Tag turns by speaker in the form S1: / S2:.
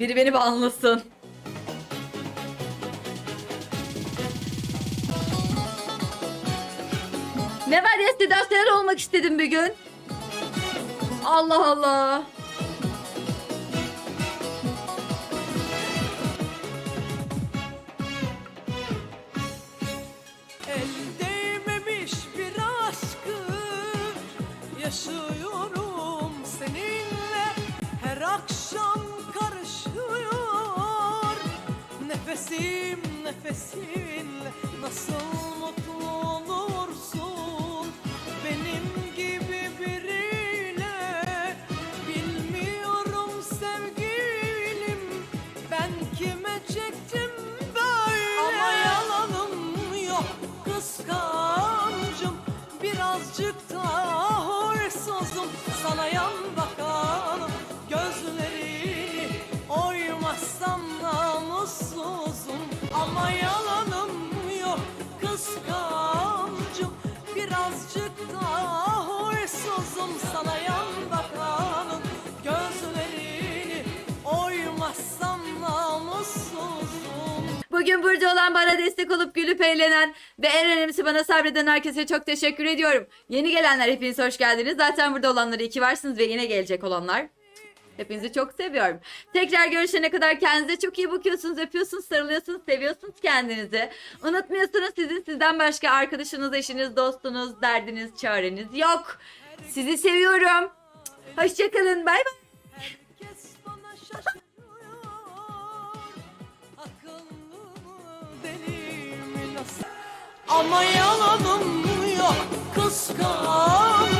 S1: Biri beni banlasın. Ne var ya Seda Sayan olmak istedim bir gün. Allah Allah.
S2: El nefesim nefesinle nasıl mutlu olursun? Benim gibi biriyle bilmiyorum sevgilim. Ben kime çektim böyle? Ama yalanım yok kıskancım. Birazcık daha huysuzum. Sana yan oymazsam namussuzum
S1: Bugün burada olan bana destek olup gülüp eğlenen ve en önemlisi bana sabreden herkese çok teşekkür ediyorum. Yeni gelenler hepiniz hoş geldiniz. Zaten burada olanları iki varsınız ve yine gelecek olanlar. Hepinizi çok seviyorum. Tekrar görüşene kadar kendinize çok iyi bakıyorsunuz, öpüyorsunuz, sarılıyorsunuz, seviyorsunuz kendinizi. Unutmuyorsunuz sizin sizden başka arkadaşınız, eşiniz, dostunuz, derdiniz, çareniz yok. Sizi seviyorum. Hoşçakalın. Bay bay.
S2: Ama yalanım yok kıskancım